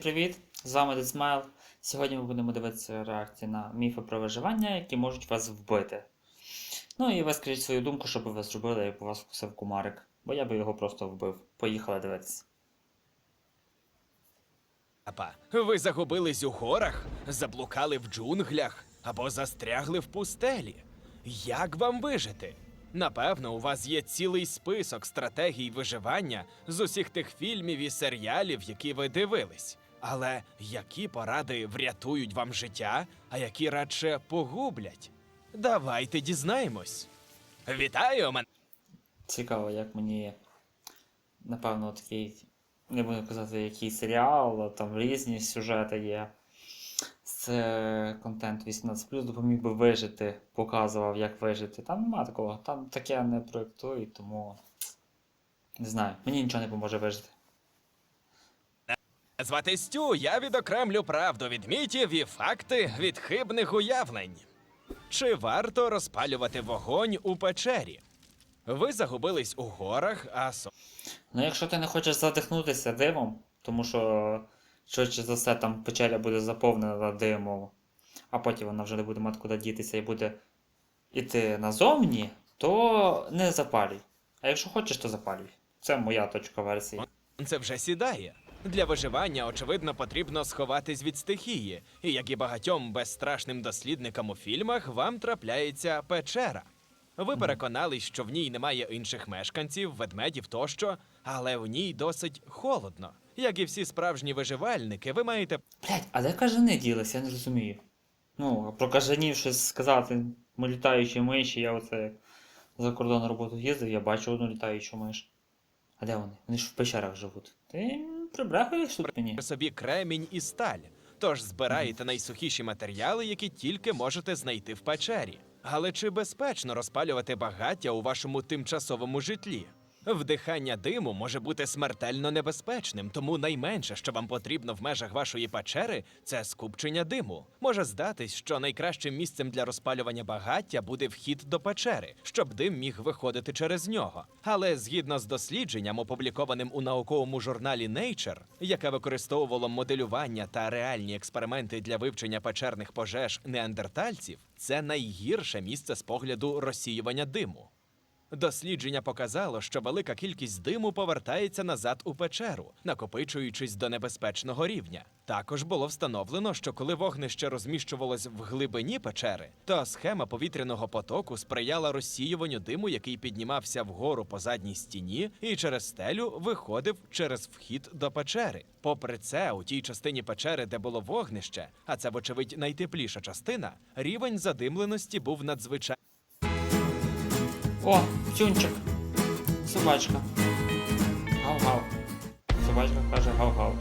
Привіт! З вами Децмайл. Сьогодні ми будемо дивитися реакції на міфи про виживання, які можуть вас вбити. Ну і ви скажіть свою думку, що би ви зробили, як у вас вкусив кумарик. Бо я би його просто вбив. Поїхали дивитися. Апа, ви загубились у горах, заблукали в джунглях або застрягли в пустелі. Як вам вижити? Напевно, у вас є цілий список стратегій виживання з усіх тих фільмів і серіалів, які ви дивились. Але які поради врятують вам життя, а які радше погублять? Давайте дізнаємось. Вітаю, мене Цікаво, як мені, напевно, такий, не буду казати, який серіал, там різні сюжети є. Це контент 18 допоміг би вижити, показував, як вижити. Там нема такого, там таке не проєктують, тому не знаю, мені нічого не поможе вижити. Звати Стю, я відокремлю правду від мітів і факти від хибних уявлень. Чи варто розпалювати вогонь у печері? Ви загубились у горах, а со... Ну, якщо ти не хочеш задихнутися димом, тому що швидше за все там печеря буде заповнена димом, а потім вона вже не буде мати куди дітися і буде йти назовні, то не запалюй. А якщо хочеш, то запалюй. Це моя точка версії. це вже сідає. Для виживання, очевидно, потрібно сховатись від стихії, і як і багатьом безстрашним дослідникам у фільмах, вам трапляється печера. Ви переконались, що в ній немає інших мешканців, ведмедів тощо, але в ній досить холодно. Як і всі справжні виживальники, ви маєте Блять, а де кажани ділись, я не розумію. Ну, про кажанів щось сказати. Ми літаючі миші, я оце як за кордон роботу їздив, я бачу одну літаючу миш. А де вони? Вони ж в печерах живуть. Ти прибрехуєш мені? собі кремінь і сталь. Тож збираєте найсухіші матеріали, які тільки можете знайти в печері. Але чи безпечно розпалювати багаття у вашому тимчасовому житлі? Вдихання диму може бути смертельно небезпечним, тому найменше, що вам потрібно в межах вашої печери, це скупчення диму. Може здатись, що найкращим місцем для розпалювання багаття буде вхід до печери, щоб дим міг виходити через нього. Але згідно з дослідженням, опублікованим у науковому журналі Nature, яке використовувало моделювання та реальні експерименти для вивчення печерних пожеж неандертальців, це найгірше місце з погляду розсіювання диму. Дослідження показало, що велика кількість диму повертається назад у печеру, накопичуючись до небезпечного рівня. Також було встановлено, що коли вогнище розміщувалось в глибині печери, то схема повітряного потоку сприяла розсіюванню диму, який піднімався вгору по задній стіні, і через стелю виходив через вхід до печери. Попри це, у тій частині печери, де було вогнище, а це, вочевидь, найтепліша частина, рівень задимленості був надзвичайно. О, тюнчик. Собачка. Гав-гав. Собачка каже гав-гав.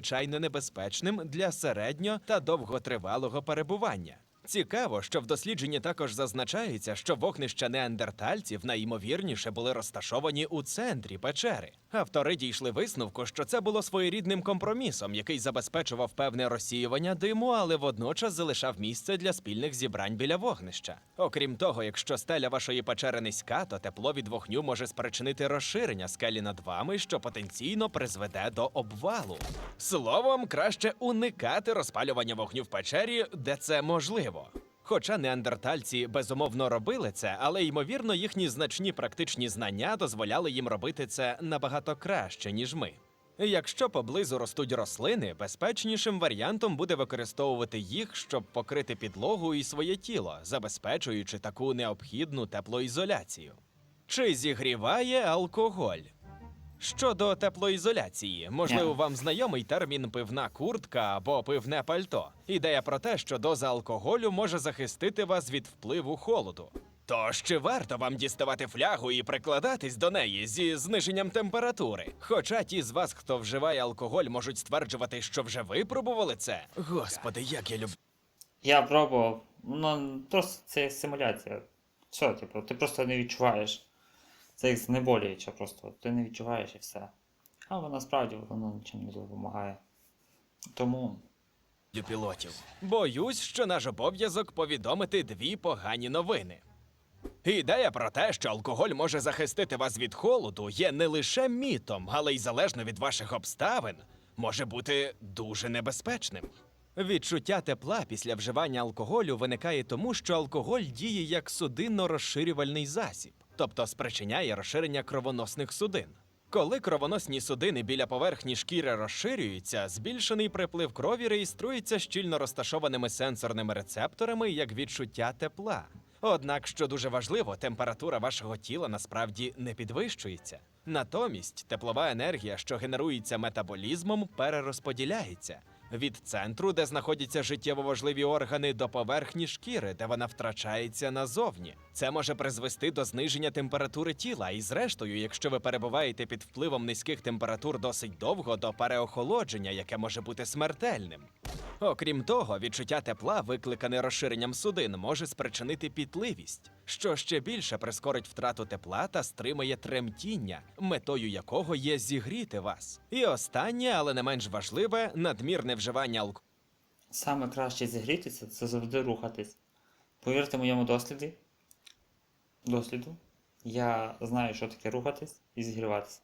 звичайно небезпечним для середньо та довготривалого перебування. Цікаво, що в дослідженні також зазначається, що вогнища неандертальців найімовірніше були розташовані у центрі печери. Автори дійшли висновку, що це було своєрідним компромісом, який забезпечував певне розсіювання диму, але водночас залишав місце для спільних зібрань біля вогнища. Окрім того, якщо стеля вашої печери низька, то тепло від вогню може спричинити розширення скелі над вами, що потенційно призведе до обвалу. Словом, краще уникати розпалювання вогню в печері, де це можливо. Хоча неандертальці безумовно робили це, але ймовірно їхні значні практичні знання дозволяли їм робити це набагато краще, ніж ми. Якщо поблизу ростуть рослини, безпечнішим варіантом буде використовувати їх, щоб покрити підлогу і своє тіло, забезпечуючи таку необхідну теплоізоляцію. Чи зігріває алкоголь? Щодо теплоізоляції, можливо, вам знайомий термін пивна куртка або пивне пальто. Ідея про те, що доза алкоголю може захистити вас від впливу холоду. Тож чи варто вам діставати флягу і прикладатись до неї зі зниженням температури? Хоча ті з вас, хто вживає алкоголь, можуть стверджувати, що вже випробували це. Господи, як я люблю. Я пробував. Ну, просто це симуляція. Все, типу, ти просто не відчуваєш. Це як знеболююче просто. Ти не відчуваєш і все. Але насправді воно нічим не допомагає. Тому. пілотів. Боюсь, що наш обов'язок повідомити дві погані новини. Ідея про те, що алкоголь може захистити вас від холоду, є не лише мітом, але й залежно від ваших обставин, може бути дуже небезпечним. Відчуття тепла після вживання алкоголю виникає тому, що алкоголь діє як судинно-розширювальний засіб, тобто спричиняє розширення кровоносних судин. Коли кровоносні судини біля поверхні шкіри розширюються, збільшений приплив крові реєструється щільно розташованими сенсорними рецепторами як відчуття тепла. Однак, що дуже важливо, температура вашого тіла насправді не підвищується. Натомість теплова енергія, що генерується метаболізмом, перерозподіляється від центру, де знаходяться життєво важливі органи, до поверхні шкіри, де вона втрачається назовні. Це може призвести до зниження температури тіла, і зрештою, якщо ви перебуваєте під впливом низьких температур досить довго, до переохолодження, яке може бути смертельним. Окрім того, відчуття тепла, викликане розширенням судин, може спричинити пітливість, що ще більше прискорить втрату тепла та стримає тремтіння, метою якого є зігріти вас. І останнє, але не менш важливе, надмірне вживання алкоголю. Саме краще зігрітися це завжди рухатись. Повірте моєму досліді, досліду, я знаю, що таке рухатись і зігріватися.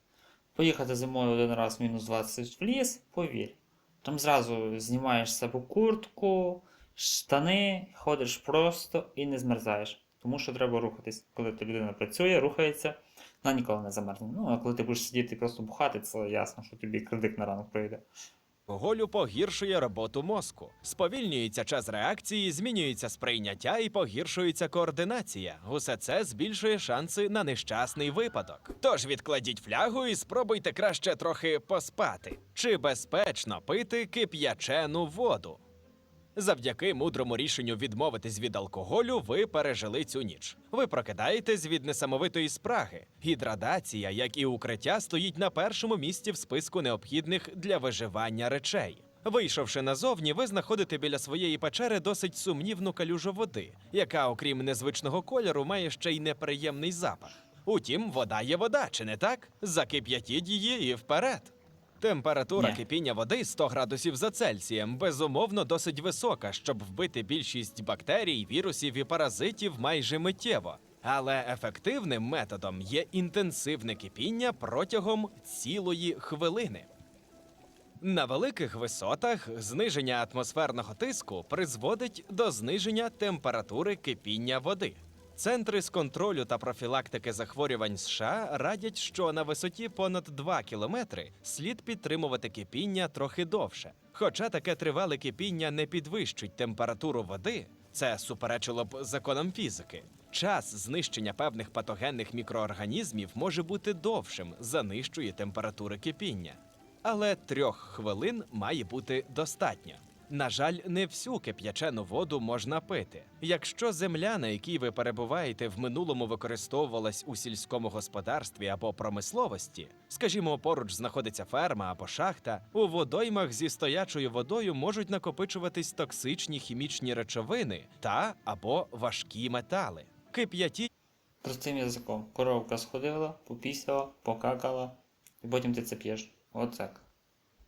Поїхати зимою один раз мінус 20 в ліс, повір. Там зразу знімаєш себе куртку, штани, ходиш просто і не змерзаєш. Тому що треба рухатись. Коли ти людина працює, рухається, вона ніколи не замерзне. Ну, а коли ти будеш сидіти і просто бухати, це ясно, що тобі кредит на ранок прийде. Алкоголю погіршує роботу мозку, сповільнюється час реакції, змінюється сприйняття і погіршується координація. Усе це збільшує шанси на нещасний випадок. Тож відкладіть флягу і спробуйте краще трохи поспати. Чи безпечно пити кип'ячену воду? Завдяки мудрому рішенню відмовитись від алкоголю, ви пережили цю ніч. Ви прокидаєтесь від несамовитої спраги. Гідрадація, як і укриття, стоїть на першому місці в списку необхідних для виживання речей. Вийшовши назовні, ви знаходите біля своєї печери досить сумнівну калюжу води, яка, окрім незвичного кольору, має ще й неприємний запах. Утім, вода є вода, чи не так? Закип'ятіть її і вперед. Температура Ні. кипіння води 100 градусів за Цельсієм безумовно досить висока, щоб вбити більшість бактерій, вірусів і паразитів майже миттєво. Але ефективним методом є інтенсивне кипіння протягом цілої хвилини. На великих висотах зниження атмосферного тиску призводить до зниження температури кипіння води. Центри з контролю та профілактики захворювань США радять, що на висоті понад 2 кілометри слід підтримувати кипіння трохи довше. Хоча таке тривале кипіння не підвищить температуру води, це суперечило б законам фізики. Час знищення певних патогенних мікроорганізмів може бути довшим за нижчої температури кипіння але трьох хвилин має бути достатньо. На жаль, не всю кип'ячену воду можна пити. Якщо земля, на якій ви перебуваєте, в минулому використовувалась у сільському господарстві або промисловості, скажімо, поруч знаходиться ферма або шахта, у водоймах зі стоячою водою можуть накопичуватись токсичні хімічні речовини та або важкі метали. Кип'ятіть Простим язиком. Коровка сходила, попісяла, покакала, і потім ти це п'єш. Оцак.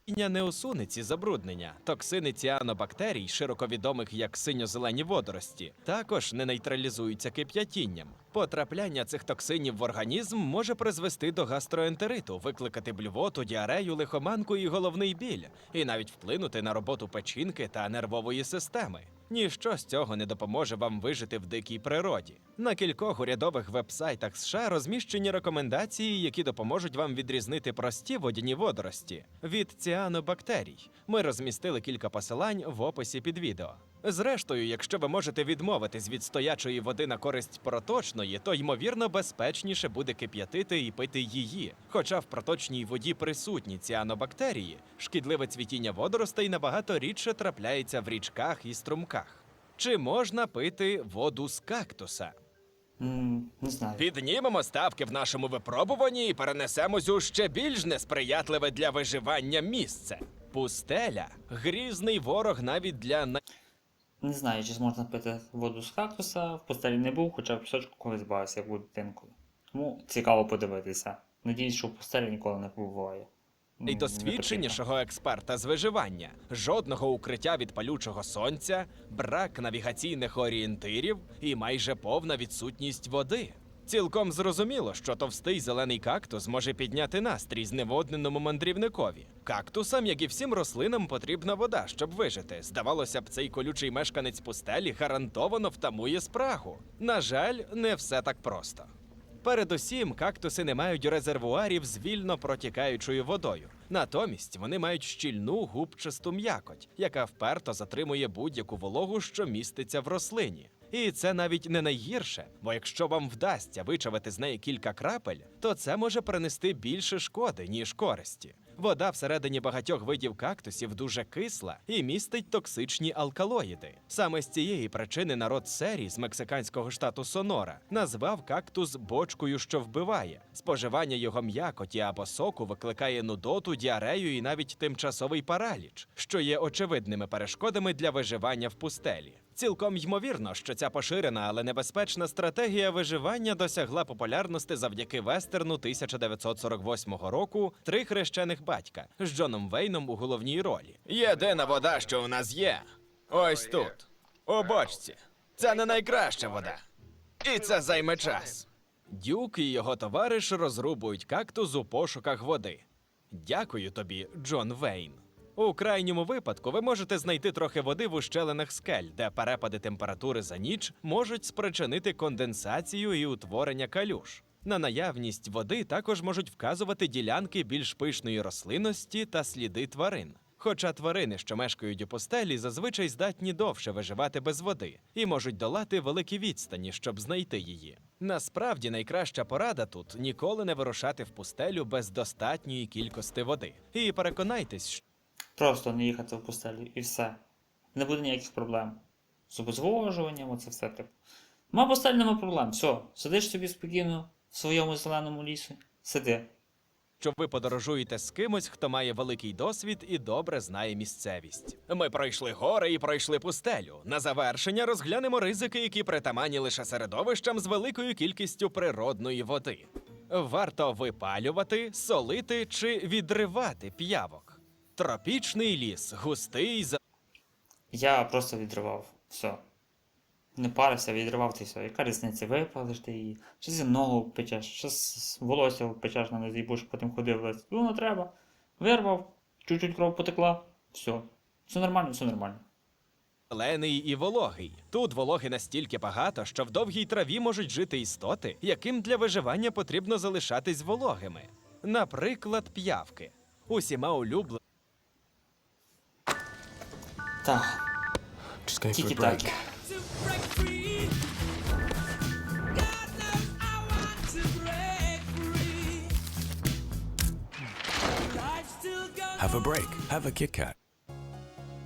Кипіння не усуне ці забруднення. Токсини ціанобактерій, широко відомих як синьо-зелені водорості, також не нейтралізуються кип'ятінням. Потрапляння цих токсинів в організм може призвести до гастроентериту, викликати блювоту, діарею, лихоманку і головний біль, і навіть вплинути на роботу печінки та нервової системи. Ніщо з цього не допоможе вам вижити в дикій природі. На кількох урядових вебсайтах США розміщені рекомендації, які допоможуть вам відрізнити прості водяні водорості від ціанобактерій. Ми розмістили кілька посилань в описі під відео. Зрештою, якщо ви можете відмовитись від стоячої води на користь проточної, то ймовірно безпечніше буде кип'ятити і пити її. Хоча в проточній воді присутні ціанобактерії, шкідливе цвітіння водоростей набагато рідше трапляється в річках і струмках. Чи можна пити воду з кактуса? не знаю. Піднімемо ставки в нашому випробуванні і перенесемось у ще більш несприятливе для виживання місце. Пустеля грізний ворог навіть для Не знаю, чи зможна пити воду з кактуса. В постелі не був, хоча в пісочку колись бавився, як був дитинкою. Тому цікаво подивитися. Надіюсь, що в постелі ніколи не побуває. Найдосвідченішого досвідченішого експерта з виживання, жодного укриття від палючого сонця, брак навігаційних орієнтирів і майже повна відсутність води. Цілком зрозуміло, що товстий зелений кактус може підняти настрій зневодненому мандрівникові. Кактусам, як і всім рослинам, потрібна вода, щоб вижити. Здавалося б, цей колючий мешканець пустелі гарантовано втамує спрагу. На жаль, не все так просто. Передусім, кактуси не мають резервуарів з вільно протікаючою водою. Натомість вони мають щільну губчасту м'якоть, яка вперто затримує будь-яку вологу, що міститься в рослині. І це навіть не найгірше, бо якщо вам вдасться вичавити з неї кілька крапель, то це може принести більше шкоди, ніж користі. Вода всередині багатьох видів кактусів дуже кисла і містить токсичні алкалоїди. Саме з цієї причини народ Сері з мексиканського штату Сонора назвав кактус бочкою, що вбиває. Споживання його м'якоті або соку викликає нудоту, діарею і навіть тимчасовий параліч, що є очевидними перешкодами для виживання в пустелі. Цілком ймовірно, що ця поширена, але небезпечна стратегія виживання досягла популярності завдяки вестерну 1948 року Три хрещених батька з Джоном Вейном у головній ролі. Єдина вода, що у нас є. Ось тут, у бочці. Це не найкраща вода. І це займе час. Дюк і його товариш розрубують кактус у пошуках води. Дякую тобі, Джон Вейн. У крайньому випадку ви можете знайти трохи води в ущелинах скель, де перепади температури за ніч можуть спричинити конденсацію і утворення калюш. На наявність води також можуть вказувати ділянки більш пишної рослинності та сліди тварин. Хоча тварини, що мешкають у пустелі, зазвичай здатні довше виживати без води і можуть долати великі відстані, щоб знайти її. Насправді найкраща порада тут ніколи не вирушати в пустелю без достатньої кількості води. І переконайтесь, Просто не їхати в пустелю і все. Не буде ніяких проблем. З обезвожуванням, оце все типу. Ма пустель нема проблем. Все, сидиш собі спокійно в своєму зеленому лісі. Сиди. що ви подорожуєте з кимось, хто має великий досвід і добре знає місцевість. Ми пройшли гори і пройшли пустелю. На завершення розглянемо ризики, які притаманні лише середовищам з великою кількістю природної води. Варто випалювати, солити чи відривати п'явок. Тропічний ліс, густий, за- Я просто відривав. Все. Не парився, відривав ти все. Яка різниця? Випалиш ти її. Чи зі ногу печеш, чи з волосся печеш на нозі, будеш потім ходив ледь. Ну, не треба. Вирвав, чуть-чуть кров потекла. Все. Все нормально, все нормально. Зелений і вологий. Тут вологи настільки багато, що в довгій траві можуть жити істоти, яким для виживання потрібно залишатись вологими. Наприклад, п'явки. Усіма улюблені. Life still goes Have a break. Have a Kit Kat.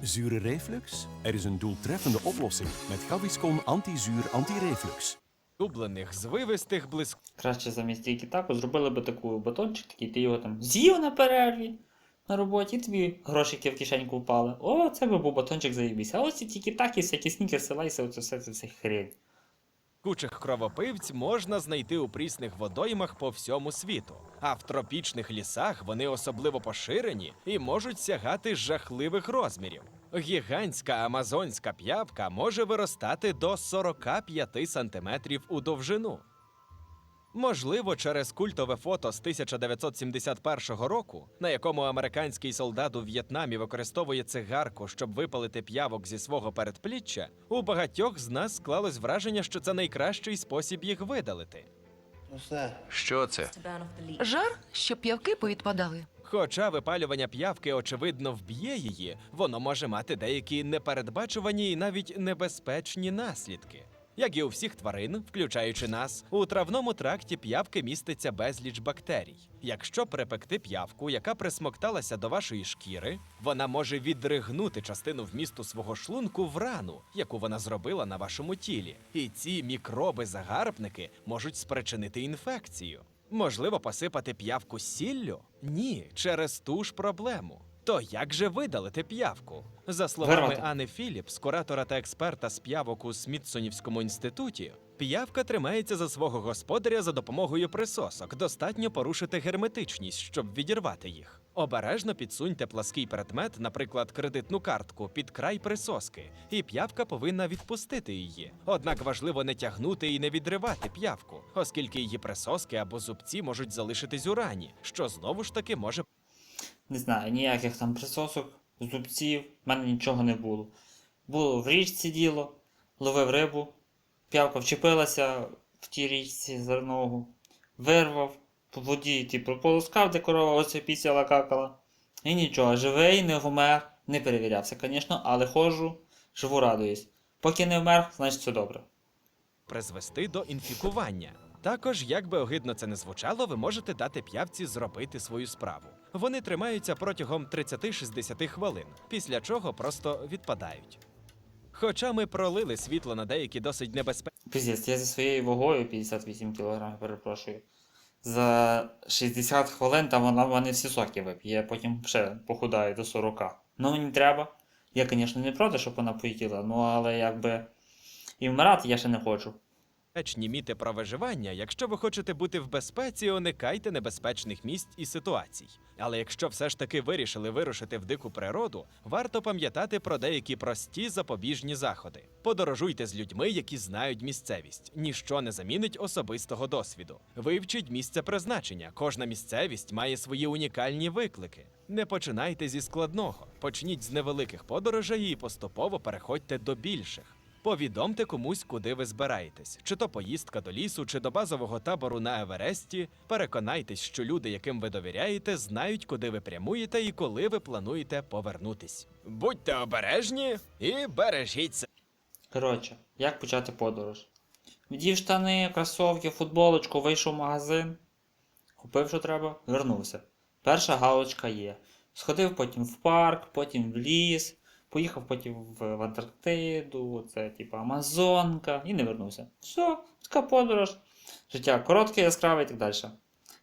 Zure reflux? Er is een doeltreffende oplossing met Gaviscon antizuur anti-reflux. улюблених, звивистих, блиск... Краще замість тільки таку зробили би таку батончик, такий, ти його там з'їв на перерві На роботі, і тобі грошики в кишеньку впали. О, це би був батончик заїбісь. А ось тільки такі, всякі снікерси, лайси, оце все це все хрень. Кучих кровопивць можна знайти у прісних водоймах по всьому світу, а в тропічних лісах вони особливо поширені і можуть сягати жахливих розмірів. Гігантська амазонська п'явка може виростати до 45 сантиметрів у довжину. Можливо, через культове фото з 1971 року, на якому американський солдат у В'єтнамі використовує цигарку, щоб випалити п'явок зі свого передпліччя, у багатьох з нас склалось враження, що це найкращий спосіб їх видалити. Що це? Жар, щоб п'явки повідпадали. Хоча випалювання п'явки очевидно вб'є її, воно може мати деякі непередбачувані і навіть небезпечні наслідки. Як і у всіх тварин, включаючи нас, у травному тракті п'явки міститься безліч бактерій. Якщо припекти п'явку, яка присмокталася до вашої шкіри, вона може відригнути частину вмісту свого шлунку в рану, яку вона зробила на вашому тілі. І ці мікроби-загарбники можуть спричинити інфекцію. Можливо, посипати п'явку сіллю? Ні, через ту ж проблему. То як же видалити п'явку? За словами Вирвати. Ани Філіпс, куратора та експерта з п'явок у Смітсонівському інституті, п'явка тримається за свого господаря за допомогою присосок. Достатньо порушити герметичність, щоб відірвати їх. Обережно підсуньте плаский предмет, наприклад, кредитну картку, під край присоски, і п'явка повинна відпустити її. Однак важливо не тягнути і не відривати п'явку, оскільки її присоски або зубці можуть залишитись у рані, що знову ж таки може Не знаю, ніяких там присосок, зубців, в мене нічого не було. Було в річці діло, ловив рибу, п'явка вчепилася в тій річці за ногу, вирвав, по воді, типу, полоскав, де корова оце пісяла какала. І нічого, живий, не вмер, не перевірявся, звісно, але ходжу, живу радуюсь. Поки не вмер, значить все добре. призвести до інфікування. Також, як би огидно це не звучало, ви можете дати п'явці зробити свою справу. Вони тримаються протягом 30-60 хвилин, після чого просто відпадають. Хоча ми пролили світло на деякі досить небезпечні. Піздець, я зі своєю вагою 58 кг, перепрошую. За 60 хвилин там вона в мене всі соки вип'є, потім ще похудаю до 40. Ну мені треба. Я, звісно, не проти, щоб вона поїла, ну але якби. І вмирати я ще не хочу. Міти про виживання, якщо ви хочете бути в безпеці, уникайте небезпечних місць і ситуацій. Але якщо все ж таки вирішили вирушити в дику природу, варто пам'ятати про деякі прості запобіжні заходи. Подорожуйте з людьми, які знають місцевість. Ніщо не замінить особистого досвіду. Вивчіть місце призначення. Кожна місцевість має свої унікальні виклики. Не починайте зі складного. Почніть з невеликих подорожей і поступово переходьте до більших. Повідомте комусь, куди ви збираєтесь, чи то поїздка до лісу, чи до базового табору на Евересті. Переконайтесь, що люди, яким ви довіряєте, знають, куди ви прямуєте і коли ви плануєте повернутись. Будьте обережні і бережіть себе. Коротше, як почати подорож? Вдів штани, кросовки, футболочку, вийшов в магазин, купив, що треба, вернувся. Перша галочка є. Сходив потім в парк, потім в ліс, поїхав потім в, Антарктиду, це типу Амазонка, і не вернувся. Все, така подорож. Життя коротке, яскраве і так далі.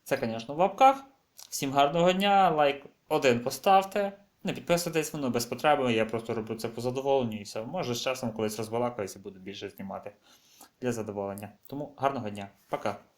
Це, звісно, в лапках. Всім гарного дня, лайк один поставте. Не підписуйтесь, воно без потреби, я просто роблю це по задоволенню і все. Може з часом колись розбалакаюся буду більше знімати для задоволення. Тому гарного дня. Пока.